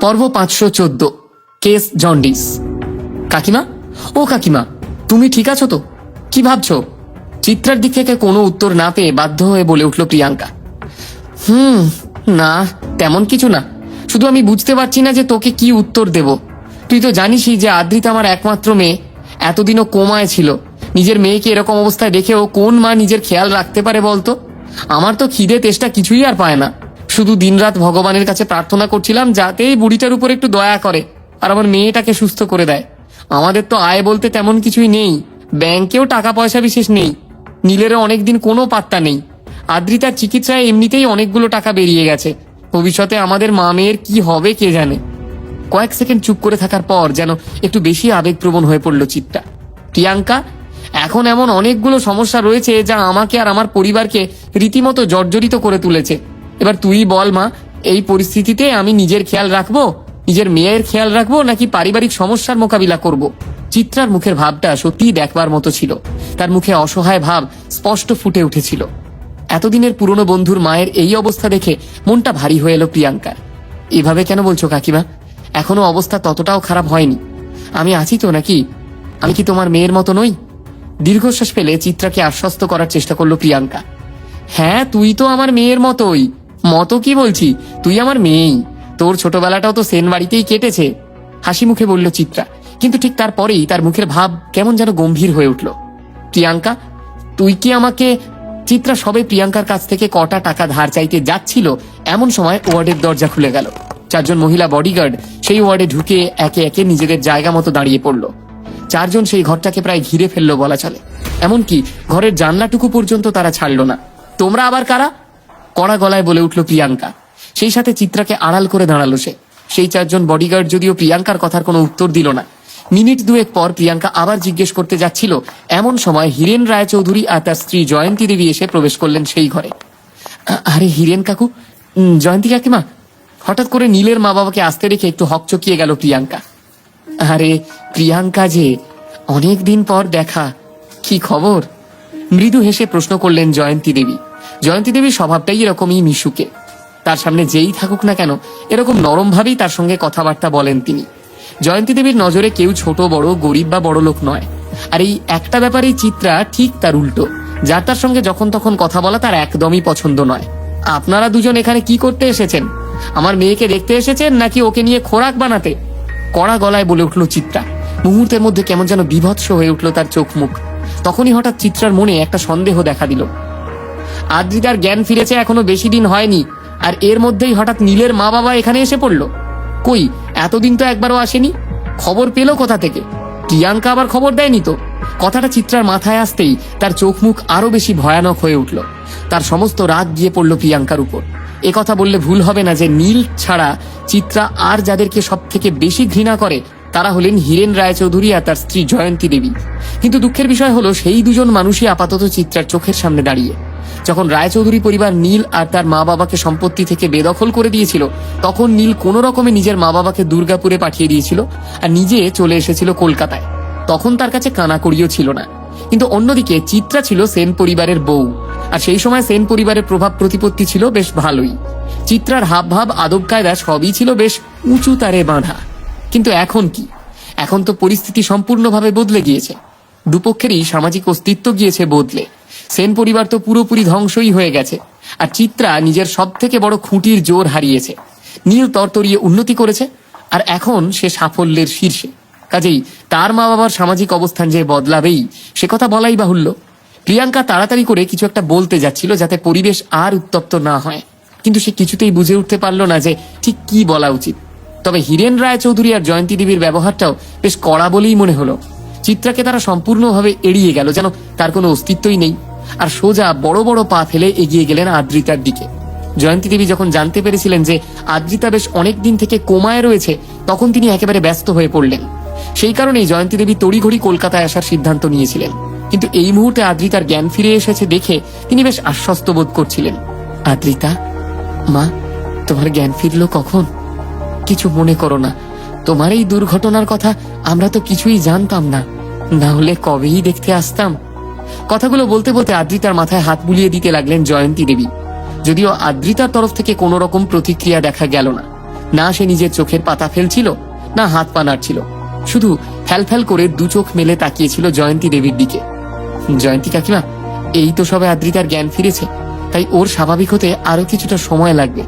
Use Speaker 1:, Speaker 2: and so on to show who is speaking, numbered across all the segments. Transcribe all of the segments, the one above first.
Speaker 1: পর্ব পাঁচশো চোদ্দ। Case jaundice. কাকিমা? ও কাকিমা, তুমি ঠিক আছো তো? কি ভাবছ? চিত্রার দিক থেকে কোনো উত্তর না পেয়ে বাধ্য হয়ে বলে উঠল প্রিয়াঙ্কা। হুম, না, তেমন কিছু না। শুধু আমি বুঝতে পারছি না যে তোকে কি উত্তর দেব। তুই তো জানিসই যে আদ্রিতা আমার একমাত্র মেয়ে। এতদিনও কোমায় ছিল। নিজের মেয়েকে এরকম অবস্থায় দেখেও কোন মা নিজের খেয়াল রাখতে পারে বলতো? আমার তো খিদে তেষ্টা কিছুই আর পায় না। শুধু দিনরাত ভগবানের কাছে প্রার্থনা করছিলাম যাতে এই বুড়িটার উপর একটু দয়া করে আর আমার মেয়েটাকে সুস্থ করে দেয়। আমাদের তো আয় বলতে তেমন কিছুই নেই। ব্যাংকেও টাকা পয়সা বিশেষ নেই। নীলেরও অনেকদিন কোনো পাত্তা নেই। আদ্রিতার চিকিৎসায় এমনিতেই অনেকগুলো টাকা বেরিয়ে গেছে। ভবিষ্যতে আমাদের মা মেয়ের কি হবে কে জানে? কয়েক সেকেন্ড চুপ করে থাকার পর যেন একটু বেশি আবেগপ্রবণ হয়ে পড়ল চিত্তা। প্রিয়াঙ্কা, এখন এমন অনেকগুলো সমস্যা রয়েছে যা আমাকে আর আমার পরিবারকে রীতিমতো জর্জরিত করে তুলেছে। এবার তুই বল, মা, এই পরিস্থিতিতে আমি নিজের খেয়াল রাখব? নিজের মেয়ের খেয়াল রাখব নাকি পারিবারিক সমস্যার মোকাবিলা করব। চিত্রার মুখের ভাবটা সত্যিই দেখবার মতো ছিল। তার মুখে অসহায় ভাব স্পষ্ট ফুটে উঠেছিল। এতদিনের পুরনো বন্ধুর মায়ের এই অবস্থা দেখে মনটা ভারী হয়ে এলো প্রিয়াঙ্কার এভাবে কেন বলছো, কাকিমা? এখনও অবস্থা ততটাও খারাপ হয়নি। আমি আছি তো নাকি? আমি কি তোমার মেয়ের মতো নই? দীর্ঘশ্বাস ফেলে চিত্রাকে আশ্বস্ত করার চেষ্টা করল প্রিয়াঙ্কা। হ্যাঁ তুই তো আমার মেয়ের মতোই। মতো কি বলছি? তুই আমার মেয়েই। তোর ছোটবেলাটাও তো সেন বাড়িতেই কেটেছে। হাসি মুখে বলল চিত্রা, কিন্তু ঠিক তারপরেই তার মুখের ভাব কেমন যেন গম্ভীর হয়ে উঠল। প্রিয়াঙ্কা, তুই কি আমাকে, চিত্রা সবে প্রিয়াঙ্কার কাছ থেকে কটা টাকা ধার চাইতে যাচ্ছিল, এমন সময় ওয়ার্ডের দরজা খুলে গেল। চারজন মহিলা বডিগার্ড সেই ওয়ার্ডে ঢুকে একে একে নিজেদের জায়গা মতো দাঁড়িয়ে পড়ল। চারজন সেই ঘরটাকে প্রায় ঘিরে ফেলল বলা চলে। এমনকি ঘরের জানলাটুকু পর্যন্ত তারা ছাড়লো না। তোমরা আবার কারা? কড়া গলায় বলে উঠল প্রিয়াঙ্কা। সেই সাথে চিত্রাকে আড়াল করে দাঁড়াল সে। সেই চারজন বডিগার্ড যদিও প্রিয়াঙ্কার কথার কোনো উত্তর দিল না। মিনিট দুয়েক পর প্রিয়াঙ্কা আবার জিজ্ঞেস করতে যাচ্ছিল, এমন সময় হীরেন রায়চৌধুরী আর তার স্ত্রী জয়ন্তী দেবী এসে প্রবেশ করলেন সেই ঘরে। আরে হীরেন কাকু জয়ন্তী কাকিমা, হঠাৎ করে নীলের মা বাবাকে আসতে রেখে একটু হকচকিয়ে গেল প্রিয়াঙ্কা। আরে প্রিয়াঙ্কা যে অনেক দিন পর দেখা, কি খবর? মৃদু হেসে প্রশ্ন করলেন জয়ন্তী দেবী। জয়ন্তী দেবীর স্বভাবটাই এরকমই মিশুকে। তার সামনে যেই থাকুক না কেন, এরকম নরম ভাবেই তার সঙ্গে কথাবার্তা বলেন তিনি। জয়ন্তী দেবীর নজরে কেউ ছোট, বড়, গরিব বা বড় লোক নয়। আর এই একটা ব্যাপারেই চিত্রা ঠিক তার উল্টো যার তার সঙ্গে যখন তখন কথা বলা তার একদমই পছন্দ নয়। আপনারা দুজন এখানে কি করতে এসেছেন? আমার মেয়েকে দেখতে এসেছেন নাকি ওকে নিয়ে খোরাক বানাতে? কড়া গলায় বলে উঠল চিত্রা। মুহূর্তের মধ্যে কেমন যেন বিভৎস হয়ে উঠল তার চোখ মুখ। তখনই হঠাৎ চিত্রার মনে একটা সন্দেহ দেখা দিল। আদ্রিতার জ্ঞান ফিরেছে এখনও বেশি দিন হয়নি। আর এর মধ্যেই হঠাৎ নীলের মা বাবা এখানে এসে পড়ল। কই, এতদিন তো একবারও আসেনি? খবর পেল কোথা থেকে? প্রিয়াঙ্কা আবার খবর দেয়নি তো? কথাটা চিত্রার মাথায় আসতেই তার চোখ মুখ আরও বেশি ভয়ানক হয়ে উঠল। তার সমস্ত রাগ গিয়ে পড়ল প্রিয়াঙ্কার উপর। কথা বললে ভুল হবে না যে নীল ছাড়া চিত্রা আর যাদেরকে সব থেকে বেশি ঘৃণা করে, তারা হলেন হীরেন রায়চৌধুরী আর তার স্ত্রী জয়ন্তী দেবী। কিন্তু দুঃখের বিষয় হলো, সেই দুজন মানুষই আপাতত চিত্রার চোখের সামনে দাঁড়িয়ে। যখন রায়চৌধুরী পরিবার নীল আর তার মা বাবাকে সম্পত্তি থেকে বেদখল করে দিয়েছিল, তখন নীল কোনো রকমে নিজের মা বাবাকে দুর্গাপুরে পাঠিয়ে দিয়েছিল আর নিজে চলে এসেছিল কলকাতায়। তখন তার কাছে কানাকড়িও ছিল না। কিন্তু অন্যদিকে চিত্রা ছিল সেন পরিবারের বউ, আর সেই সময় সেন পরিবারের প্রভাব প্রতিপত্তি ছিল বেশ ভালোই। চিত্রার হাব ভাব আদব কায়দা সবই ছিল বেশ উঁচু তারে বাঁধা। কিন্তু এখন কি? এখন তো পরিস্থিতি সম্পূর্ণভাবে বদলে গিয়েছে। দুপক্ষেরই সামাজিক অস্তিত্ব গিয়েছে বদলে। সেন পরিবার তো পুরোপুরি ধ্বংসই হয়ে গেছে। আর চিত্রা নিজের সব থেকে বড় খুঁটির জোর হারিয়েছে। নীল তরতরিয়ে উন্নতি করেছে, আর এখন সে সাফল্যের শীর্ষে। কাজেই তার মা বাবার সামাজিক অবস্থান যে বদলাবেই, সে কথা বলাই বাহুল্য। প্রিয়াঙ্কা তাড়াতাড়ি করে কিছু একটা বলতে যাচ্ছিল যাতে পরিবেশ আর উত্তপ্ত না হয়। কিন্তু সে কিছুতেই বুঝে উঠতে পারল না যে ঠিক কি বলা উচিত। তবে হীরেন রায় চৌধুরী আর জয়ন্তী দেবীর ব্যবহারটাও বেশ কড়া বলেই মনে হলো। চিত্রাকে তারা সম্পূর্ণভাবে এড়িয়ে গেল, যেন তার কোনো অস্তিত্বই নেই। আর সোজা বড় বড় পা ফেলে এগিয়ে গেলেন আদ্রিতার দিকে। জয়ন্তী দেবী যখন জানতে পেরেছিলেন যে আদ্রিতা বেশ অনেক দিন থেকে কোমায় রয়েছে, তখন তিনি একেবারে ব্যস্ত হয়ে পড়লেন। সেই কারণেই জয়ন্তী দেবী তড়িঘড়ি কলকাতায় আসার সিদ্ধান্ত নিয়েছিলেন। কিন্তু এই মুহূর্তে আদ্রিতার জ্ঞান ফিরে এসেছে দেখে তিনি বেশ আশ্বস্ত বোধ করছিলেন। আদ্রিতা, মা, তোমার জ্ঞান ফিরলো কখন? কিছু মনে করো না। তোমার এই দুর্ঘটনার কথা আমরা তো কিছুই জানতাম না। না হলে কবেই দেখতে আসতাম? কথাগুলো বলতে বলতে আদ্রিতার মাথায় হাত বুলিয়ে দিতে লাগলেন জয়ন্তী দেবী। যদিও আদ্রিতার তরফ থেকে কোনো রকম প্রতিক্রিয়া দেখা গেল না। না সে নিজের চোখের পাতা ফেলছিল, না হাত পা নাড়ছিল। শুধু ফ্যাল করে দু চোখ মেলে তাকিয়েছিল জয়ন্তী দেবীর দিকে। জয়ন্তী কাকিমা, এই তো সবে আদ্রিতার জ্ঞান ফিরেছে, তাই ওর স্বাভাবিক হতে আরও কিছুটা সময় লাগবে।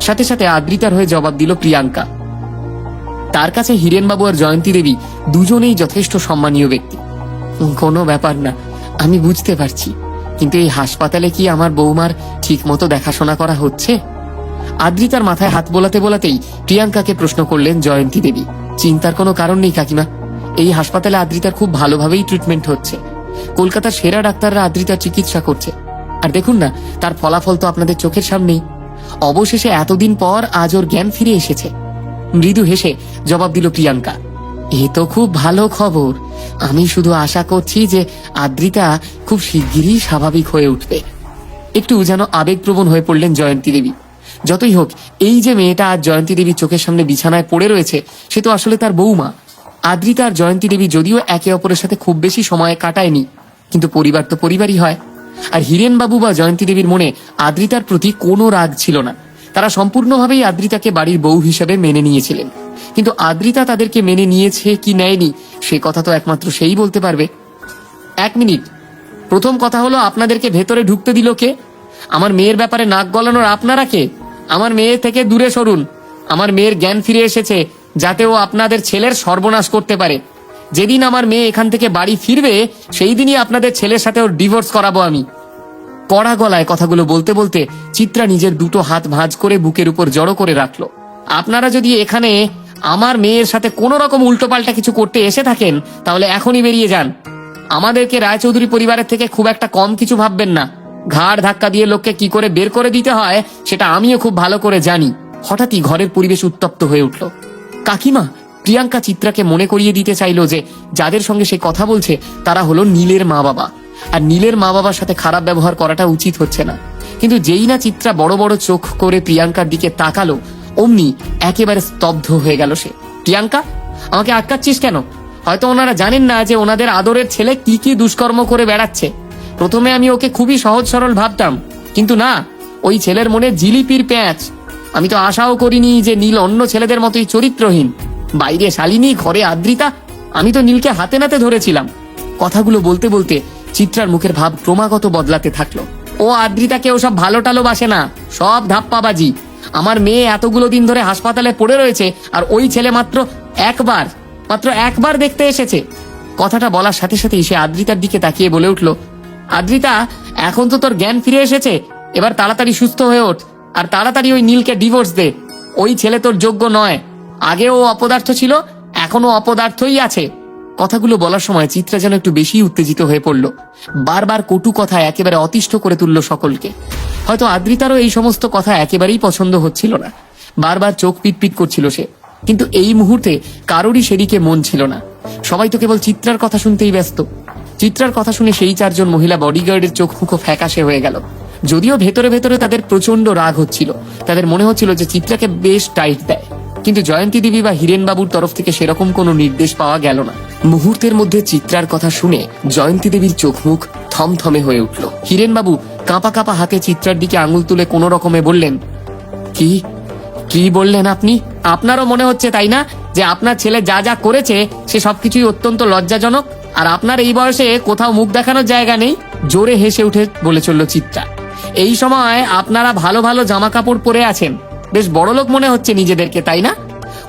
Speaker 1: সাথে সাথে আদ্রিতার হয়ে জবাব দিল প্রিয়াঙ্কা। তার কাছে হিরেনবাবু আর জয়ন্তী দেবী দুজনেই যথেষ্ট সম্মানীয় ব্যক্তি। কোনো ব্যাপার না আমি বুঝতে পারছি, কিন্তু এই হাসপাতালে কি আমার বৌমার ঠিক মতো দেখাশোনা করা হচ্ছে? আদ্রিতার মাথায় হাত বোলাতে বোলাতেই প্রিয়াঙ্কাকে প্রশ্ন করলেন জয়ন্তী দেবী। চিন্তার কোনো কারণ নেই, কাকিমা। এই হাসপাতালে আদ্রিতার খুব ভালোভাবেই ট্রিটমেন্ট হচ্ছে। কলকাতার সেরা ডাক্তাররা আদ্রিতার চিকিৎসা করছে। আর দেখুন না, তার ফলাফল তো আপনাদের চোখের সামনেই। অবশেষে এতদিন পর আজ ওর জ্ঞান ফিরে এসেছে। মৃদু হেসে জবাব দিল প্রিয়াঙ্কা। এ তো খুব ভালো খবর। আমি শুধু আশা করছি যে আদ্রিতা খুব শিগগিরই স্বাভাবিক হয়ে উঠবে। একটু যেন আবেগপ্রবণ হয়ে পড়লেন জয়ন্তী দেবী। যতই হোক, এই যে মেয়েটা আজ জয়ন্তী দেবীর চোখের সামনে বিছানায় পড়ে রয়েছে, সে তো আসলে তার বৌমা আদ্রিতা আর জয়ন্তী দেবী যদিও একে অপরের সাথে খুব বেশি সময় কাটায়নি, কিন্তু পরিবার তো পরিবারই হয়। আর হিরেন বাবু বা জয়ন্তী দেবীর মনে আদ্রিতার প্রতি কোনো রাগ ছিল না। তারা সম্পূর্ণভাবেই আদ্রিতাকে বাড়ির বউ হিসেবে মেনে নিয়েছিলেন। কিন্তু আদ্রিতা তাদেরকে মেনে নিয়েছে কি নেয়নি, সে কথা তো একমাত্র সেই বলতে পারবে। এক মিনিট। প্রথম কথা হলো, আপনাদেরকে ভেতরে ঢুকতে দিল কে? আমার মেয়ের ব্যাপারে নাক গলানোর আপনারা কে? আমার মেয়ে থেকে দূরে সরুন। আমার মেয়ের জ্ঞান ফিরে এসেছে, যাতে ও আপনাদের ছেলের সর্বনাশ করতে পারে। যেদিন আমার মেয়ে এখান থেকে বাড়ি ফিরবে, সেই দিনই আপনাদের ছেলের সাথে ওর ডিভোর্স করাবো আমি। কড়া গলায় কথাগুলো বলতে বলতে চিত্রা নিজের দুটো হাত ভাঁজ করে বুকের উপর জড়ো করে রাখল। আপনারা যদি এখানে আমার মেয়ের সাথে কোনো রকম উল্টোপাল্টা কিছু করতে এসে থাকেন, তাহলে এখনই বেরিয়ে যান। আমাদেরকে রায়চৌধুরী পরিবারের থেকে খুব একটা কম কিছু ভাববেন না। ঘাড় ধাক্কা দিয়ে লোককে কি করে বের করে দিতে হয়, সেটা আমিও খুব ভালো করে জানি। হঠাৎই ঘরের পরিবেশ উত্তপ্ত হয়ে উঠল। কাকিমা, প্রিয়াঙ্কা চিত্রাকে মনে করিয়ে দিতে চাইলো যে, যাদের সঙ্গে সে কথা বলছে, তারা হলো নীলের মা বাবা। আর নীলের মা বাবার সাথে খারাপ ব্যবহার করাটা উচিত হচ্ছে না। কিন্তু যেই না চিত্রা বড় বড় চোখ করে প্রিয়াঙ্কার দিকে তাকালো অমনি একেবারে স্তব্ধ হয়ে গেল সে। প্রিয়াঙ্কা, আমাকে আটকাচ্ছিস কেন? হয়তো ওনারা জানেন না যে ওনাদের আদরের ছেলে কি কি দুষ্কর্ম করে বেড়াচ্ছে। প্রথমে আমি ওকে খুবই সহজ সরল ভাবতাম, কিন্তু না, ওই ছেলের মনে জিলিপির প্যাঁচ। আমি তো আশাও করিনি যে নীল অন্য ছেলেদের মতোই চরিত্রহীন। বাইরে শালিনী, ঘরে আদ্রিতা, আমি তো নীলকে হাতে নাতে ধরেছিলাম। কথাগুলো বলতে বলতে চিত্রার মুখের ভাব ক্রমাগত বদলাতে থাকল। ও আদ্রিতাকে ওসব ভালো টালো বাসে না, সব ধাপ্পাবাজি। আমার মেয়ে এতগুলো দিন ধরে হাসপাতালে পড়ে রয়েছে আর ওই ছেলে মাত্র একবার মাত্র একবার দেখতে এসেছে। কথাটা বলার সাথে সাথেই সে আদ্রিতার দিকে তাকিয়ে বলে উঠল, আদ্রিতা, এখন তো তোর জ্ঞান ফিরে এসেছে। এবার তাড়াতাড়ি সুস্থ হয়ে ওঠ আর তাড়াতাড়ি ওই নীলকে ডিভোর্স দে। ওই ছেলে তোর যোগ্য নয়। আগে ও অপদার্থ ছিল এখনও অপদার্থই আছে। কথাগুলো বলার সময় চিত্রা যেন একটু বেশি উত্তেজিত হয়ে পড়ল। বারবার কটু কথা একেবারে অতিষ্ঠ করে তুলল সকলকে। হয়তো আদ্রিতারও এই সমস্ত কথা একেবারেই পছন্দ হচ্ছিল না। বারবার চোখ পিটপিট করছিল সে। কিন্তু এই মুহূর্তে কারোরই সেদিকে মন ছিল না। সবাই তো কেবল চিত্রার কথা শুনতেই ব্যস্ত। চিত্রার কথা শুনে সেই চারজন মহিলা বডিগার্ডের চোখ মুখো ফ্যাকাশে হয়ে গেল। যদিও ভেতরে ভেতরে তাদের প্রচণ্ড রাগ হচ্ছিল। তাদের মনে হচ্ছিল যে চিত্রাকে বেশ টাইট দেয়। কিন্তু জয়ন্তী দেবী বা হিরেন বাবুর তরফ থেকে সেরকম কোনো নির্দেশ পাওয়া গেল না। মুহূর্তের মধ্যে চিত্রার কথা শুনে জয়ন্তী দেবীর চোখ মুখ থমথমে হয়ে উঠল। হিরেন বাবু কাঁপা কাঁপা হাতে চিত্রার দিকে আঙুল তুলে কোনো রকমে বললেন, কি? কি বললেন আপনি? আপনারও মনে হচ্ছে তাই না যে আপনার ছেলে যা যা করেছে সে সবকিছুই অত্যন্ত লজ্জাজনক? আর আপনার এই বয়সে কোথাও মুখ দেখানোর জায়গা নেই? জোরে হেসে উঠে বলে চলল চিত্রা, এই সময় আপনারা ভালো ভালো জামা কাপড় পরে আছেন। বেশ বড়লোক মনে হচ্ছে নিজেদেরকে, তাই না?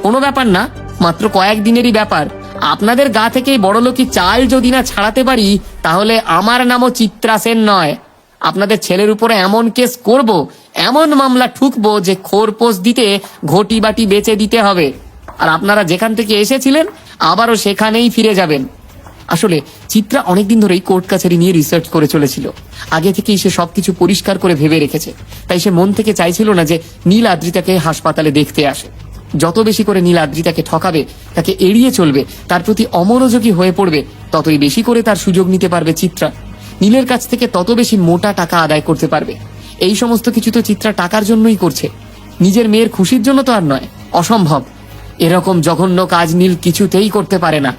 Speaker 1: কোনো ব্যাপার না, মাত্র কয়েকদিনেরই ব্যাপার। আপনাদের গা থেকে বড়লোকি চাল যদি না ছাড়াতে পারি, তাহলে আমার নামও চিত্রা সেন নয়। আপনাদের ছেলের উপরে এমন কেস করব, এমন মামলা ঠুকবো যে খোরপোষ দিতে ঘটি বাটি বেচে দিতে হবে। আর আপনারা যেখান থেকে এসেছিলেন, আবারও সেখানেই ফিরে যাবেন। আসলে চিত্রা অনেকদিন ধরেই কোর্ট কাছারি নিয়ে রিসার্চ করে চলেছিল। আগে থেকেই সে সবকিছু পরিষ্কার করে ভেবে রেখেছে। তাই সে মন থেকে চাইছিল না যে নীল আদ্রিতাকে হাসপাতালে দেখতে আসে। যত বেশি করে নীল আদ্রিতাকে ঠকাবে, তাকে এড়িয়ে চলবে, তার প্রতি অমনোযোগী হয়ে পড়বে, ততই বেশি করে তার সুযোগ নিতে পারবে চিত্রা। নীলের কাছ থেকে তত বেশি মোটা টাকা আদায় করতে পারবে। এই সমস্ত কিছু তো চিত্রা টাকার জন্যই করছে। নিজের মেয়ের খুশির জন্য তো আর নয়, অসম্ভব। এরকম জঘন্য কাজ নীল কিছুতেই করতে পারে না।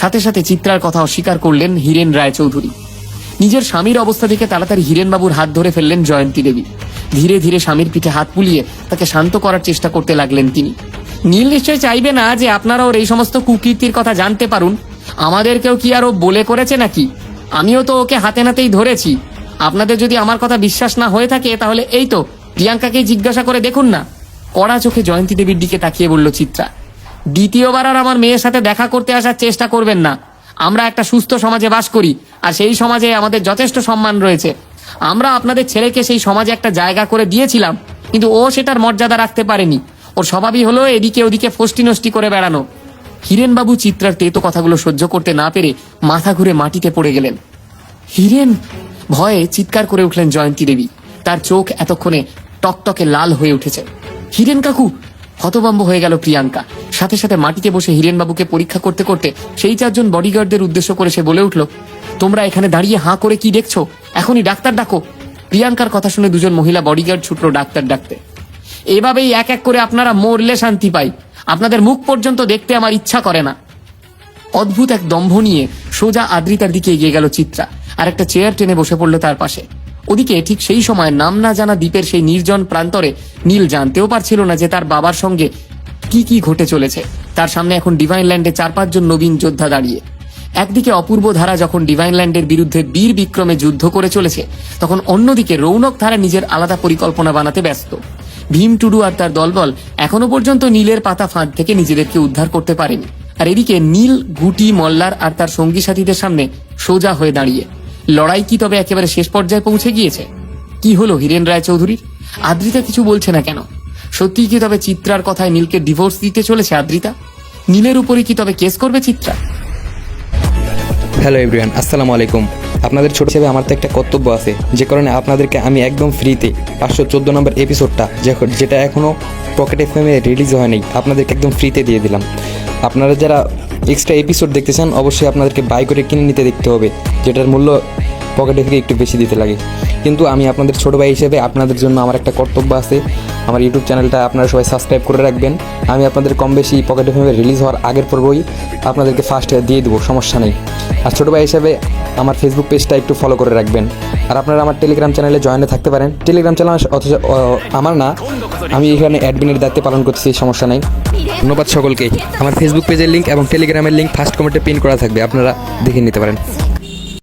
Speaker 1: সাথে সাথে চিত্রার কথা অস্বীকার করলেন হীরেন রায়চৌধুরী। নিজের স্বামীর অবস্থা থেকে তাড়াতাড়ি হীরেনবাবুর হাত ধরে ফেললেন জয়ন্তী দেবী। ধীরে ধীরে স্বামীর পিঠে হাত বুলিয়ে তাকে শান্ত করার চেষ্টা করতে লাগলেন তিনি। নীল নিশ্চয় চাইবে না যে আপনারা ওর এই সমস্ত কুকীর্তির কথা জানতে পারুন। আমাদেরকেও কি আর ও বলে করেছে নাকি? আমিও তো ওকে হাতে নাতেই ধরেছি। আপনাদের যদি আমার কথা বিশ্বাস না হয়ে থাকে তাহলে এই তো প্রিয়াঙ্কাকে জিজ্ঞাসা করে দেখুন না। কড়া চোখে জয়ন্তী দেবীর দিকে তাকিয়ে বলল চিত্রা দ্বিতীয়বার আর আমার মেয়ের সাথে দেখা করতে আসার চেষ্টা করবেন না। আমরা একটা সুস্থ সমাজে বাস করি, আর সেই সমাজে আমাদের যথেষ্ট সম্মান রয়েছে। আমরা আপনাদের ছেলেকে সেই সমাজে একটা জায়গা করে দিয়েছিলাম, কিন্তু ও সেটার মর্যাদা রাখতে পারেনি। ওর স্বভাবই হলো এদিকে ওদিকে ফষ্টি নষ্টি করে বেড়ানো। হিরেনবাবু চিত্রার তেতো কথাগুলো সহ্য করতে না পেরে মাথা ঘুরে মাটিতে পড়ে গেলেন। হিরেন! ভয়ে চিৎকার করে উঠলেন জয়ন্তী দেবী। তার চোখ এতক্ষণে টকটকে লাল হয়ে উঠেছে। হিরেন কাকু হতভম্ব হয়ে গেল প্রিয়াঙ্কা। সাথে সাথে মাটিতে বসে হিরেনবাবুকে পরীক্ষা করতে করতে সেই চারজন বডিগার্ডদের উদ্দেশ্য করে সে বলে উঠল, তোমরা এখানে দাঁড়িয়ে হাঁ করে কি দেখছ? এখনই ডাক্তার ডাকো। প্রিয়াঙ্কার কথা শুনে দুজন মহিলা বডিগার্ড ছুটলো ডাক্তার ডাকতে। এভাবেই এক এক করে আপনারা মরলে শান্তি পাই। আপনাদের মুখ পর্যন্ত দেখতে আমার ইচ্ছা করে না। অদ্ভুত এক দম্ভ নিয়ে সোজা আদ্রিতার দিকে এগিয়ে গেল চিত্রা, আর একটা চেয়ার টেনে বসে পড়ল তার পাশে। ওদিকে ঠিক সেই সময় নাম না জানা দ্বীপের সেই নির্জন প্রান্তরে নীল জানতেও পারছিল না যে তার বাবার সঙ্গে কি কি ঘটে চলেছে। তার সামনে এখন ডিভাইন ল্যান্ডে চার পাঁচজন নবীন যোদ্ধা দাঁড়িয়ে। একদিকে অপূর্ব ধারা যখন ডিভাইন ল্যান্ডের বিরুদ্ধে বীর বিক্রমে যুদ্ধ করে চলেছে, তখন অন্যদিকে রৌনক ধারা নিজের আলাদা পরিকল্পনা বানাতে ব্যস্ত। ভীম টুডু আর তার দলবল এখনও পর্যন্ত নীলের পাতা ফাঁদ থেকে নিজেদেরকে উদ্ধার করতে পারেনি। আর এদিকে নীল, গুটি, মল্লার আর তার সঙ্গী সাথীদের সামনে সোজা হয়ে দাঁড়িয়ে। লড়াই কি তবে একেবারে শেষ পর্যায়ে পৌঁছে গিয়েছে? কি হলো হীরেন রায় চৌধুরীর আদ্রিতা কিছু বলছে না কেন? সত্যি কি তবে চিত্রার কথায় নীলকে ডিভোর্স দিতে চলেছে আদ্রিতা? নীলের উপরই কি তবে কেস করবে চিত্রা?
Speaker 2: হ্যালো এভরিওয়ান আসসালামু আলাইকুম। আপনাদের ছোট হিসেবে আমার তো একটা কর্তব্য আছে। যে কারণে আপনাদেরকে আমি একদম ফ্রিতে পাঁচশো চোদ্দ নম্বর এপিসোডটা যেটা এখনও পকেট এফ রিলিজ হয়নি, আপনাদেরকে একদম ফ্রিতে দিয়ে দিলাম। আপনারা যারা এক্সট্রা এপিসোড দেখতে চান, অবশ্যই আপনাদেরকে বাই করে কিনে নিতে দেখতে হবে। যেটার মূল্য পকেটে থেকে একটু বেশি দিতে লাগে। কিন্তু আমি আপনাদের ছোট ভাই হিসেবে আপনাদের জন্য আমার একটা কর্তব্য আছে। আমার ইউটিউব চ্যানেলটা আপনারা সবাই সাবস্ক্রাইব করে রাখবেন। আমি আপনাদের কম বেশি পকেট এফএমে রিলিজ হওয়ার আগের পর্বই আপনাদেরকে ফার্স্ট দিয়ে দেবো, সমস্যা নেই। আর ছোটো ভাই হিসেবে আমার ফেসবুক পেজটা একটু ফলো করে রাখবেন। আর আপনারা আমার টেলিগ্রাম চ্যানেলে জয়েনে থাকতে পারেন। টেলিগ্রাম চ্যানেল অথচ আমার না। আমি এখানে অ্যাডমিনের দায়িত্বে পালন করতেছি, সমস্যা নেই। ধন্যবাদ সকলকে। আমার ফেসবুক পেজের লিঙ্ক এবং টেলিগ্রামের লিঙ্ক ফার্স্ট কমেন্টে পিন করা থাকবে। আপনারা দেখে নিতে পারেন।